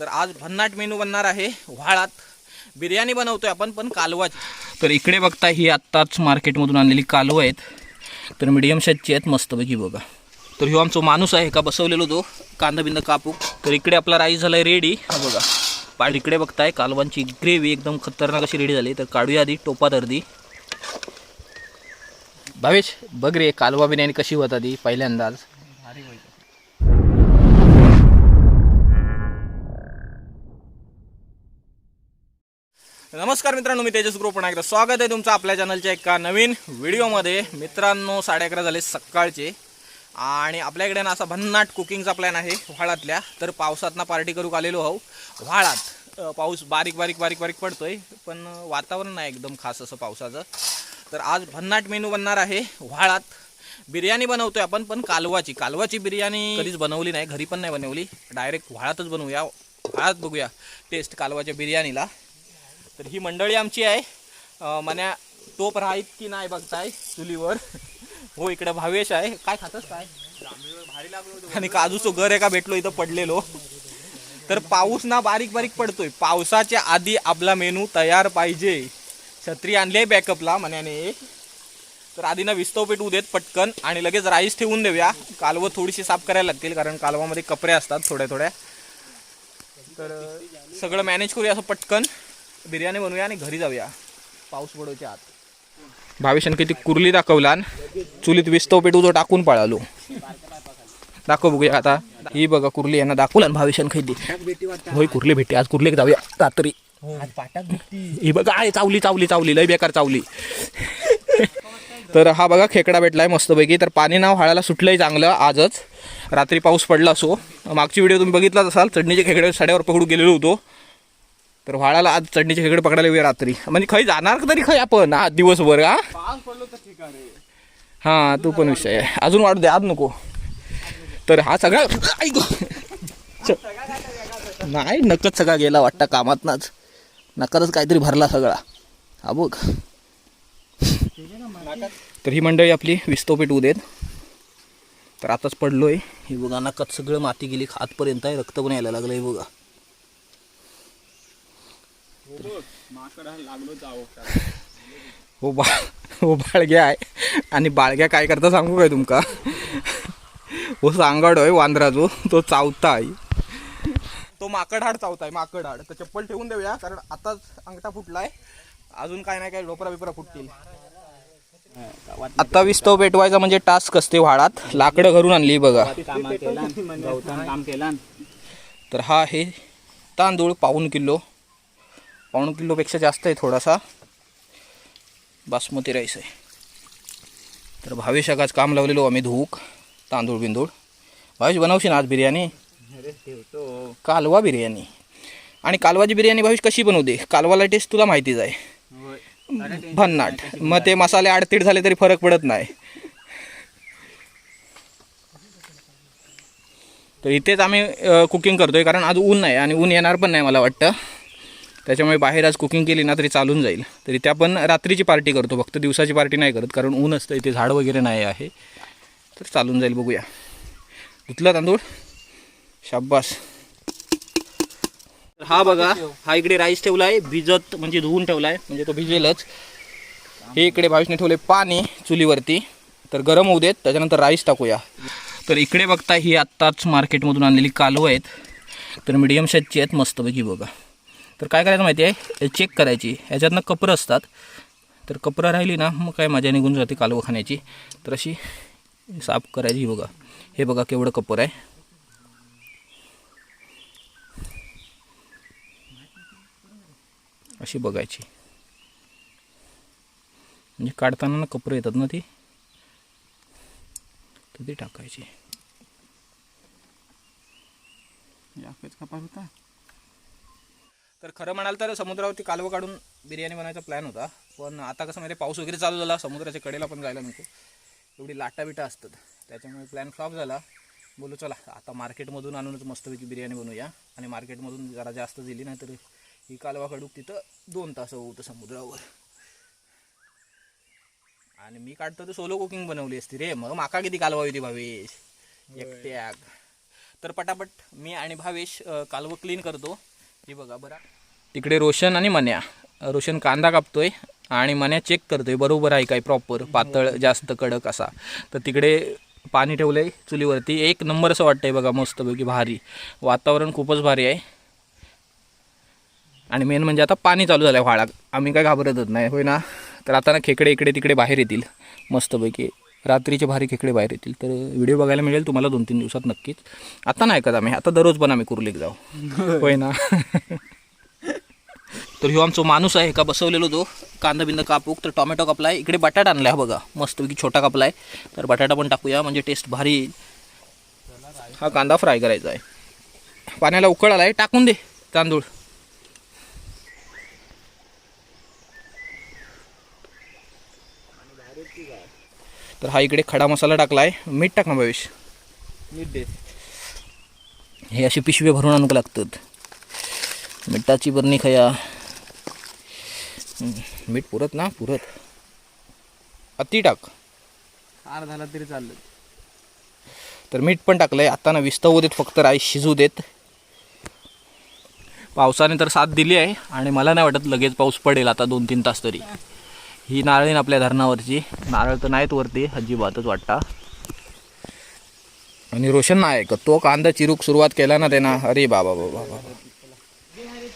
तर आज भन्नाट मेनू बनणार आहे व्हाळात बिर्याणी बनवतोय आपण पण कालवा तर इकडे बघता ही आत्ताच मार्केटमधून आणलेली कालवं आहेत. तर मीडियम साईजची आहेत मस्तपैकी बघा. तर ह्यो आमचा माणूस आहे का बसवलेलो तो कांदा बिंदा कापू. तर इकडे आपला राईस झालाय रेडी हा बघा. पाठ इकडे बघताय कालवांची ग्रेव्ही एकदम खतरनाक अशी रेडी झाली. तर काढूया आधी टोपात अर्धी. भावेश बघ रे कालवा बिर्याणी कशी होत आधी पहिल्यांदाच. नमस्कार मित्रांनो मी तेजस ग्रुप. पुन्हा एकदा स्वागत आहे तुमचं आपल्या चॅनलच्या एका नवीन व्हिडिओमध्ये. मित्रांनो साडे अकरा झाले सकाळचे. आणि आपल्याकडे ना असा भन्नाट कुकिंगचा प्लॅन आहे व्हाळातल्या. तर पावसात ना पार्टी करू आलेलो आहो व्हाळात पाऊस बारीक बारीक बारीक बारीक पडतोय. पण वातावरण नाही एकदम खास असं पावसाचं. तर आज भन्नाट मेनू बनणार आहे व्हाळात. बिर्याणी बनवतोय आपण पण कालवाची. कालवाची बिर्याणी कधीच बनवली नाही. घरी पण नाही बनवली. डायरेक्ट व्हाळातच बनवूया. व्हाळात बघूया. टेस्ट कालवाच्या बिर्याणीला. तर ही मंडळी आमची आहे. अं, मन्या टोप राहत की नाही बघताय चुलीवर. हो इकडे भावेश आहे. काय खातस काय? आणि काजूचं घर एका भेटलो इथं पडलेलो. तर पाऊस ना बारीक बारीक पडतोय. पावसाच्या आधी आपला मेनू तयार पाहिजे. छत्री आणली आहे बॅकअपला मन्याने. तर आधी ना विस्तव पेटवू देत पटकन आणि लगेच राईस ठेवून देऊया. कालवं थोडीशी साफ करायला लागतील कारण कालवामध्ये कपरे असतात थोड्या थोड्या. तर सगळं मॅनेज करूया असं पटकन. बिर्याणी बनवूया आणि घरी जाऊया. पाऊस पडोच्या आत. भावेशन किती कुर्ली दाखवला आणि चुलीत विस्तव पेटू जो टाकून पळालो. दाखव बघूया आता. ही बघा कुर्ली यांना दाखवला भावेशन खैदी. होय कुर्ली भेटते आज कुर्ली जाऊया रात्री ही बघा आहे चावली चावली चावली. लय बेकार चावली. तर हा बघा खेकडा भेटलाय मस्तपैकी. तर पाणी नाव हाळाला सुटलंय चांगलं आजच. रात्री पाऊस पडला असो. मागची व्हिडिओ तुम्ही बघितलाच असाल. चढणीचे खेकडे साड्यावर पकडू गेलेलो होतो. तर व्हाळाला आज चढणीचे खेकडे पकडायला येऊया रात्री. म्हणजे खै जाणार तरी खै आपण हा दिवसभर का हा तू पण विषय आहे. अजून वाढू दे आज नको. तर हा सगळा ऐक. नाही नकच सगळा गेला वाटतं कामातनाच. नकातच काहीतरी भरला सगळा. हा बघ. तर ही मंडळी आपली विस्तव उदेत. तर आताच पडलोय. हे बघा नकात सगळं माती गेली आतपर्यंत आहे रक्त पण यायला लागलं हे बघा. हो बा हो बाळग्या आहे. आणि बाळग्या काय करता सांगू काय तुमका? हो सांगाड आहे वांद्राजो तो चावता आहे. तो माकड हाड चावताय माकड हाड तर चप्पल ठेवून देऊया कारण आताच अंगठा फुटलाय. अजून काय नाही काय डोपरा बिपरा फुटतील. आता विस्तव पेटवायचा म्हणजे टास्क असते व्हाळात. लाकडं घरून आणली बघा. काम केला तर हा आहे तांदूळ पाऊन किलो. पाऊण किलोपेक्षा जास्त आहे थोडासा. बासमती राईस आहे. तर भावेश आज काम लावलेलो आम्ही धूक तांदूळ बिंदूळ. भावेश बनवशील ना आज बिर्याणी? कालवा बिर्याणी. आणि कालवाची बिर्याणी भावेश कशी बनवते कालवाला टेस्ट तुला माहितीच आहे. भन्नाट. मग ते मसाले आडतीड झाले तरी फरक पडत नाही. तर इथेच आम्ही कुकिंग करतोय कारण आज ऊन नाही आणि ऊन येणार पण नाही मला वाटतं. त्याच्यामुळे बाहेर आज कुकिंग केली ना तरी चालून जाईल. तरी त्या पण रात्रीची पार्टी करतो फक्त. दिवसाची पार्टी नाही करत कारण ऊन असतं इथे झाड वगैरे नाही आहे. तर चालून जाईल बघूया. धुतला तांदूळ? शाब्बास तर हा बघा हा इकडे राईस ठेवला आहे भिजत म्हणजे धुवून ठेवला आहे म्हणजे तो भिजेलच. हे इकडे भावेशने ठेवले पाणी चुलीवरती. तर गरम होऊ देत त्याच्यानंतर राईस टाकूया. तर इकडे बघता ही आत्ताच मार्केटमधून आणलेली कालवं आहेत. तर मीडियम साईजची आहेत मस्तपैकी बघा. तर काय करायचं माहिती आहे? चेक करायची. ह्याच्यातनं कपरं असतात. तर कपरं राहिली ना मग काय माझ्या निघून जाते कालवं खाण्याची. तर अशी साफ करायची ही बघा. हे बघा केवढं कपर आहे. अशी बघायची. म्हणजे काढताना ना कपरं येतात ना ती. तर ती टाकायची. होता. तर खरं म्हणाल तर समुद्रावरती कालवं काढून बिर्याणी बनवायचा प्लॅन होता. पण आता कसं माहिती पाऊस वगैरे चालू झाला समुद्राच्या कडेला पण जायला नको. एवढी लाटा बिटा असतात. त्याच्यामुळे प्लॅन फ्लॉप झाला. बोलू चला आता मार्केटमधून आणूनच मस्तपैकी बिर्याणी बनवूया. आणि मार्केटमधून जरा जास्त दिली नाही तर ही कालवा काढू तिथं दोन तास होतं समुद्रावर. आणि मी काढतो तर सोलो कुकिंग बनवली असती रे. मग माका किती कालवा होती भावेश? एकट्याक तर पटापट मी आणि भावेश कालवं क्लीन करतो. हे बघा बरा. तिकडे रोशन आणि मन्या. रोशन कांदा कापतोय आणि मन्या चेक करतोय बरोबर आहे काय प्रॉपर पातळ जास्त कडक असा. तर तिकडे पाणी ठेवलंय चुलीवरती. एक नंबर असं वाटतंय बघा मस्तपैकी भारी. वातावरण खूपच भारी आहे. आणि मेन म्हणजे आता पाणी चालू झालं आहे व्हाळात आम्ही काय घाबरतच नाही होय ना? तर आता ना खेकडे इकडे तिकडे बाहेर येतील मस्तपैकी. रात्रीचे भारी खेकडे बाहेर येतील. तर व्हिडिओ बघायला मिळेल तुम्हाला दोन तीन दिवसात नक्कीच. आता नाही ऐकत आम्ही. आता दररोज पण आम्ही कुर्लीक जाऊ. होय. ना? तर ह्यो आमचा माणूस आहे का बसवलेलो तो. कांदा बिंदा कापूक तर टोमॅटो कापलाय इकडे बटाटा आणलाय हा बघा. मस्तपैकी छोटा कापलाय तर बटाटा पण टाकूया. म्हणजे टेस्ट भारी. येईल हा कांदा फ्राय करायचा आहे. पाण्याला उकळ आलाय टाकून दे तांदूळ. तर हा इकडे खडा मसाला टाकलाय. मीठ टाक ना भविष मीठ दे. हे असे पिशवे भरून आणू लागतात मिठाची बरणी खया. मीठ पुरत ना पुरत. अति टाक. खार झाला तरी चाललं. तर मीठ पण टाकलंय. आता ना विस्तवू देत फक्त राईस शिजू देत. पावसाने तर साथ दिली आहे आणि मला नाही वाटत लगेच पाऊस पडेल आता दोन तीन तास तरी. ही नारळीन आपल्या धरणावरची. नारळ तर नाहीत वरती अजिबातच वाटता. आणि रोशन नाही ऐकत. तो कांदा चिरूक सुरुवात केला ना त्यानं. अरे बाबा बाबा बाबा.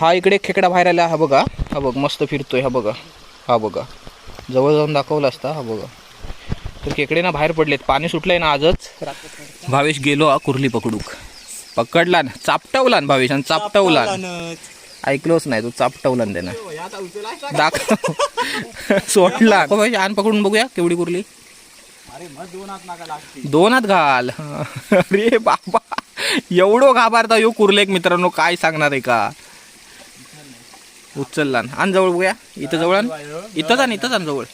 हा इकडे खेकडा बाहेर आला. हा बघा. हा बघ मस्त फिरतोय. हा बघा. हा बघा. जवळ जाऊन दाखवला असता. हा बघा. तर खेकडे ना बाहेर पडलेत. पाणी सुटलंय ना आजच. भावेश गेलो हा कुर्ली पकडूक. पकडला ना. चापटवला ना भावेश आणि चापटवला ना. ऐकलोच नाही तू चापटवला ना त्यानं. दाखव. सोडला. हो भाई आण पकडून बघूया केवढी कुर्ली. दोन हात घाल. अरे बाबा एवढं घाबरता यो कुर्ले एक मित्रांनो काय सांगणार आहे का? उचलला ना. आण जवळ बघूया. इथं जवळ आण. इथंच आण इथंच आण जवळ.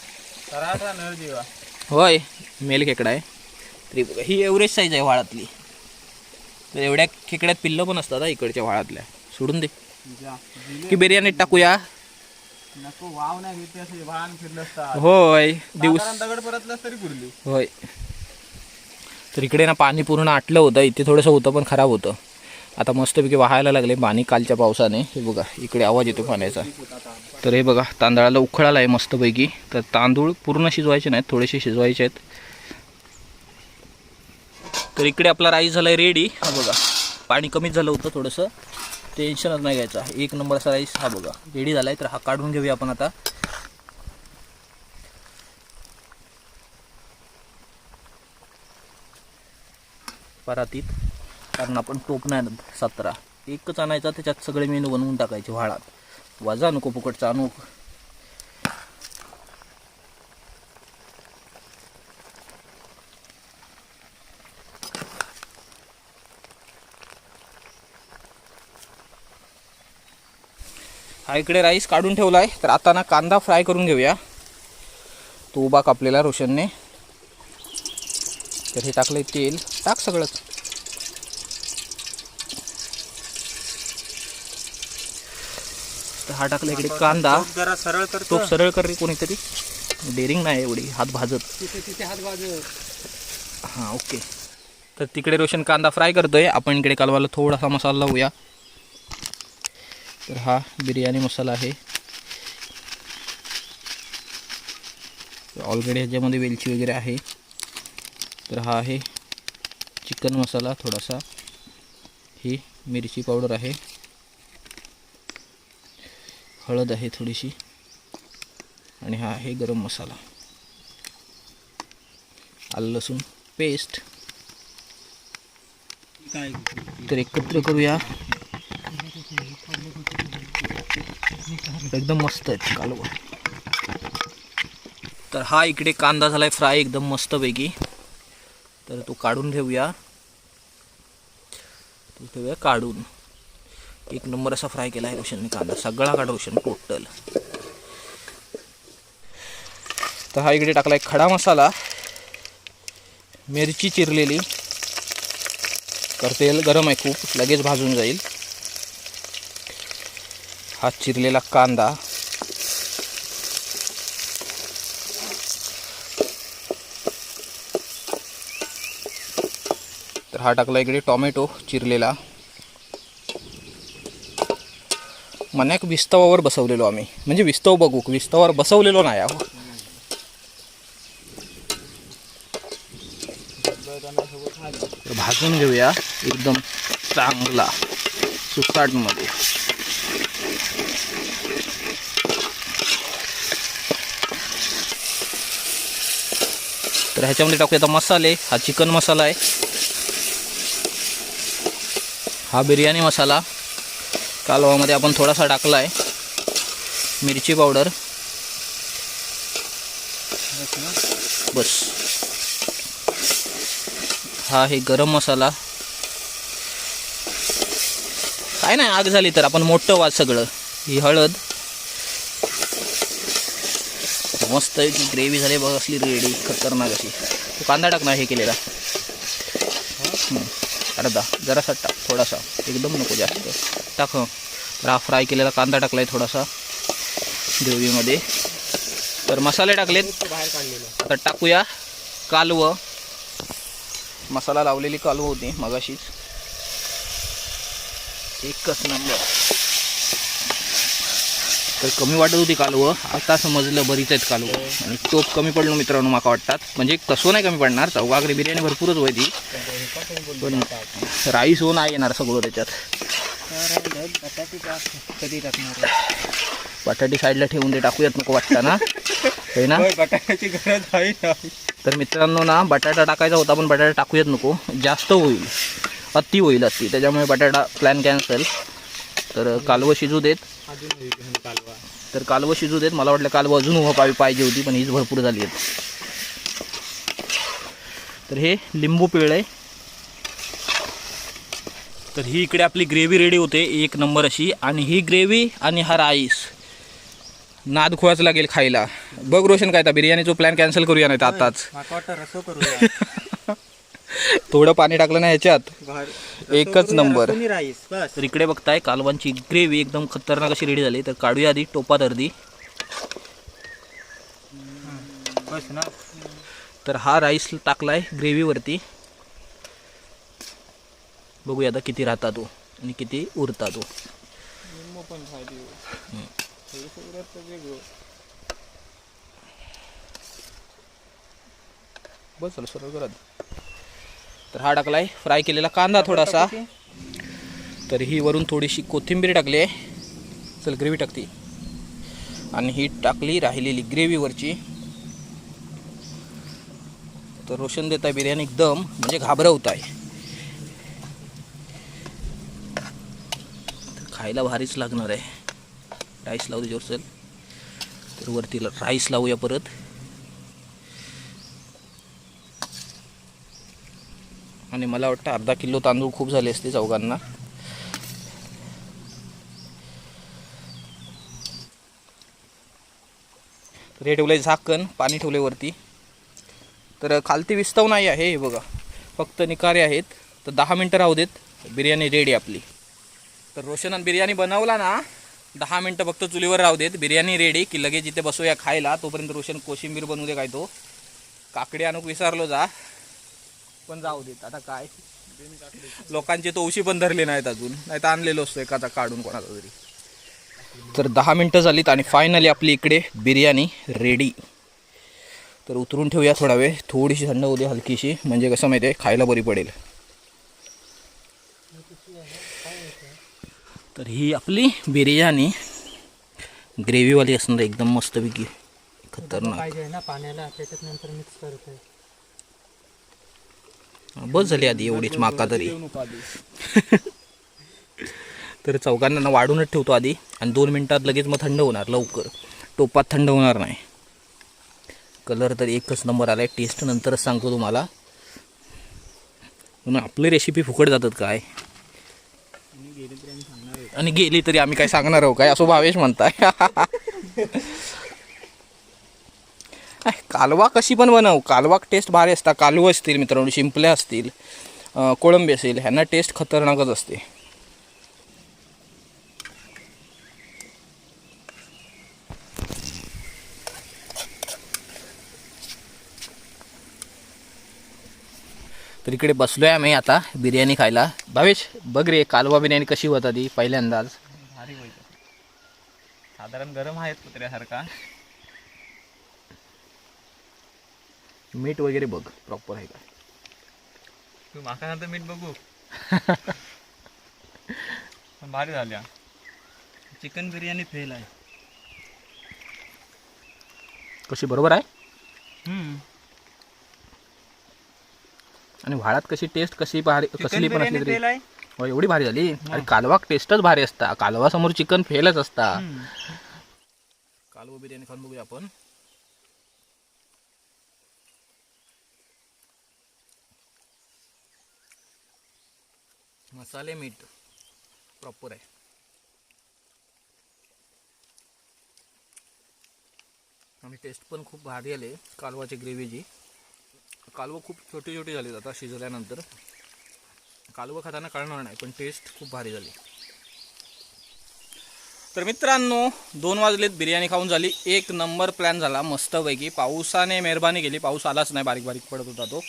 होय मेल खेकडा आहे. तरी बघा ही एव्हरेज साईज आहे व्हाळातली तर एवढ्या खेकड्यात पिल्लं पण असतात इकडच्या व्हाळातल्या सोडून दे. की बिर्याणीत टाकूया. नको वाव नाही असे वाहन फिरलं असता होय दिवस. दगड परतलास तरी होय. तर इकडे ना पाणी पूर्ण आटलं होतं इथे थोडंसं होतं पण खराब होतं. आता मस्तपैकी वाहायला लागले पाणी कालच्या पावसाने. हे बघा इकडे आवाज येतो पाण्याचा. तर हे बघा तांदळाला उखळाला आहे मस्तपैकी. तर तांदूळ पूर्ण शिजवायचे नाहीत थोडेसे शिजवायचे आहेत. तर इकडे आपला राईस झाला आहे रेडी हा बघा पाणी कमीच झालं होतं थोडंसं. टेन्शनच नाही घ्यायचा. एक नंबरचा राईस हा बघा. रेडी झाला आहे तर हा काढून घेऊया आपण आता. परातीत. कारण आपण टोपणार नाही सतरा. एकच आणायचा त्याच्यात सगळे मेनू बनवून टाकायचे व्हाळात. वजा नको फुकटचा आणू. इकडे राईस काढून ठेवला आहे तर आता ना कांदा फ्राय करून घेऊया. तो उभा कापलेला रोशनने. तर हे टाकलंय तेल. टाक सगळंच. तर हा टाकला इकडे कांदा जरा सरळ तो करतो सरळ कर रे कोणीतरी. डेअरिंग नाही एवढी हात भाजत. तिथे तिथे हात वाजत हां ओके. तर तिकडे रोशन कांदा फ्राय करतोय. आपण इकडे कालवाला थोडासा मसाला लावूया. तर हा बिर्याणी मसाला आहे. ऑलरेडी ह्याच्यामध्ये वेलची वगैरे आहे. तर हा आहे चिकन मसाला थोडासा. ही मिरची पावडर आहे. हळद आहे थोडीशी. आणि हा आहे गरम मसाला. आलं लसूण पेस्ट काय तर एकत्र करूया. एकदम मस्त आहेत कालवा. तर हा इकडे कांदा झालाय फ्राय एकदम मस्तपैकी. तर तो काढून ठेवूया. तो ठेवूया काढून. एक नंबर असा फ्राय केला आहे रोशनने कांदा. सगळा काढ रोशन टोटल. तर हा इकडे टाकलाय खडा मसाला. मिरची चिरलेली. तर तेल गरम आहे खूप लगेच भाजून जाईल. हा चिरलेला कांदा. तर हा टाकला इकडे टॉमॅटो चिरलेला. मन्याक विस्तवावर बसवलेलो आम्ही. म्हणजे विस्तव बघू विस्तवावर बसवलेलो नाही आहो. भाजून घेऊया एकदम चांगला सुसाटमध्ये तर ह्याच्यामध्ये टाकूया आता मसाले. हा चिकन मसाला आहे. हा बिर्याणी मसाला. कालवामध्ये आपण थोडासा टाकला आहे. मिरची पावडर. बस. हा आहे गरम मसाला. काय नाही आग झाली तर. आपण मोठं वाज सगळं. ही हळद. मस्त ग्रेव्ही झाली बघ असली रेडी खतरनाक अशी. तू कांदा टाकणार हे केलेला. अर्धा जरासा टाक थोडासा. एकदम नको जास्त. टाक तर हा फ्राय केलेला कांदा टाकला आहे थोडासा ग्रेव्हीमध्ये तर मसाले टाकलेत. बाहेर काढलेले तर टाकूया कालवं. मसाला लावलेली कालवं होती मगाशीच. एकच नंबर तर कमी वाटत होती कालवं. आता समजलं बरीच आहेत कालवं. आणि टोप कमी पडलो मित्रांनो माका वाटतात. म्हणजे तसं नाही कमी पडणार. चौघागरी बिर्याणी भरपूरच होती पण राईस हो नाही येणार सगळं त्याच्यात. बटाटी टाक कधी टाकणार बटाटी साईडला ठेवून ते टाकूयात नको वाटतं ना? हे ना? बटाट्याची गरज आहे तर मित्रांनो ना बटाटा टाकायचा होता पण बटाटा टाकूयात नको. जास्त होईल. अति होईल अति. त्याच्यामुळे बटाटा प्लॅन कॅन्सल तर कालवं शिजू देत. तर कालवं शिजू देत. मला वाटलं कालवं अजून उभं पावी पाहिजे होती पण हीच भरपूर झाली आहेत. तर हे लिंबू पिळलंय. तर ही इकडे आपली ग्रेव्ही रेडी होते एक नंबर अशी. आणि ही ग्रेव्ही आणि हा राईस. नाद खोवाच लागेल खायला. बघ रोशन काय आता बिर्याणीचा प्लॅन कॅन्सल करूया नाही तर आताच थोडं पाणी टाकलं ना ह्याच्यात? एकच नंबर. राईस बस. तर इकडे बघताय कालवांची ग्रेव्ही एकदम खतरनाक अशी रेडी झाली. तर काढूया आधी टोपात अर्धी. बस ना. तर हा राईस टाकलाय ग्रेव्हीवरती बघूया आता किती राहता तो आणि किती उरता तो. बस चल सरळ करत तर हा टाकलाय. फ्राय केलेला कांदा थोडासा. तर ही वरून थोडीशी कोथिंबीर टाकली आहे. चल ग्रेव्ही टाकते. आणि ही टाकली राहिलेली ग्रेव्हीवरची तर रोशन देत आहे बिर्याणी एकदम म्हणजे घाबरवत आहे खायला भारीच लागणार आहे. राईस लावू चल तर वरती राईस लावूया परत. आणि मला वाटतं अर्धा किलो तांदूळ खूप झाले असते चौघांना. तर हे ठेवलंय झाकण पाणी ठेवले वरती. तर खालती विस्तव नाही आहे हे बघा. फक्त निकारे आहेत. तर दहा मिनटं राहू देत. बिर्याणी रेडी आपली. तर रोशनान बिर्याणी बनवला ना दहा मिनटं फक्त चुलीवर राहू देत. बिर्याणी रेडी की लगेच इथे बसूया खायला. तोपर्यंत रोशन कोशिंबीर बनवू दे काय तो. काकडी आणूक विसरलो जा. पण जाऊ देत आता काय? लोकांचे तोशी पण धरले नाहीत अजून. नाही तर आणलेलो असतो एखादा काढून कोणाचा तरी. तर दहा मिनटं झालीत आणि फायनली आपली इकडे बिर्याणी रेडी तर उतरून ठेवूया थोडा वेळ. थोडीशी थंड दे हलकीशी. म्हणजे कसं माहिती आहे खायला बरी पडेल. तर ही आपली बिर्याणी. ग्रेव्हीवाली असणार एकदम मस्तपैकी. खतरनाक. पाण्याला त्याच्यात नंतर मिक्स करतोय. बस झाली आधी एवढीच माका तरी. तर चौघांना वाढूनच ठेवतो आधी. आणि दोन मिनटात लगेच मग थंड होणार लवकर. टोपात थंड होणार नाही. कलर तर एकच नंबर आलाय. टेस्ट नंतरच सांगतो तुम्हाला. म्हणून आपली रेसिपी फुकट जातात काय? आणि गेली तरी आम्ही काय सांगणार आहोत काय? असो भावेश म्हणताय. कालवा कशी पण बनव. कालवा टेस्ट भारी असता. कालवं असतील मित्रांनो शिंपल्या असतील कोळंबी असेल ह्यांना टेस्ट खतरनाकच असते. तर इकडे बसलोय आम्ही आता बिर्याणी खायला. भावेश बघ रे कालवा बिर्याणी कशी होता ती पहिल्यांदाच. भारी होईल. साधारण गरम आहेत कुत्र्यासारखा. मीठ वगैरे बघ प्रॉपर आहे का? तू माका नंतर मीठ बघू? पण भारी झाल्या चिकन बिर्याणी फेल आहे. कशी बरोबर आहे? आणि व्हाळात कशी टेस्ट कशी भारी कसली पण असली तरी फेल आहे? हो, एवढी भारी झाली. अरे कालवा टेस्टच भारी असता. कालवा समोर चिकन फेलच असता. कालवा बिर्याणी खाऊन बघूया आपण. मसाले मीठ प्रॉपर आहे. आणि टेस्ट पण खूप भारी आले कालवाची ग्रेव्हीची कालवं खूप छोटी छोटी झाली आता शिजल्यानंतर. कालवं खाताना कळणार नाही पण टेस्ट खूप भारी झाली. तर मित्रांनो दोन वाजलेत बिर्याणी खाऊन झाली. एक नंबर प्लॅन झाला मस्तपैकी. पावसाने मेहरबानी केली. पाऊस आलाच नाही बारीक बारीक पडत होता तो.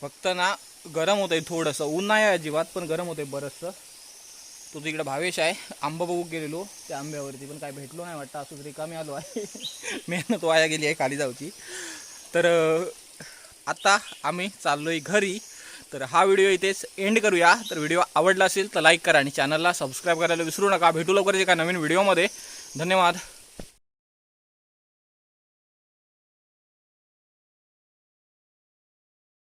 फक्त ना गरम होतंय थोडंसं. ऊन नाही आहे अजिबात पण गरम होतंय बरंचसं. तो तिकडे भावेश आहे आंबा बघू गेलेलो त्या आंब्यावरती पण काय भेटलो नाही वाटतं असं रिकामी आलो आहे. मेहनत वाया गेली आहे खाली जाऊची. तर आत्ता आता आम्ही चाललोय घरी. तर हा व्हिडिओ इथेच एंड करूया. तर व्हिडिओ आवडला असेल तर लाईक करा आणि चॅनलला सबस्क्राईब करायला विसरू नका. भेटू लवकरच एका नवीन व्हिडिओमध्ये. धन्यवाद.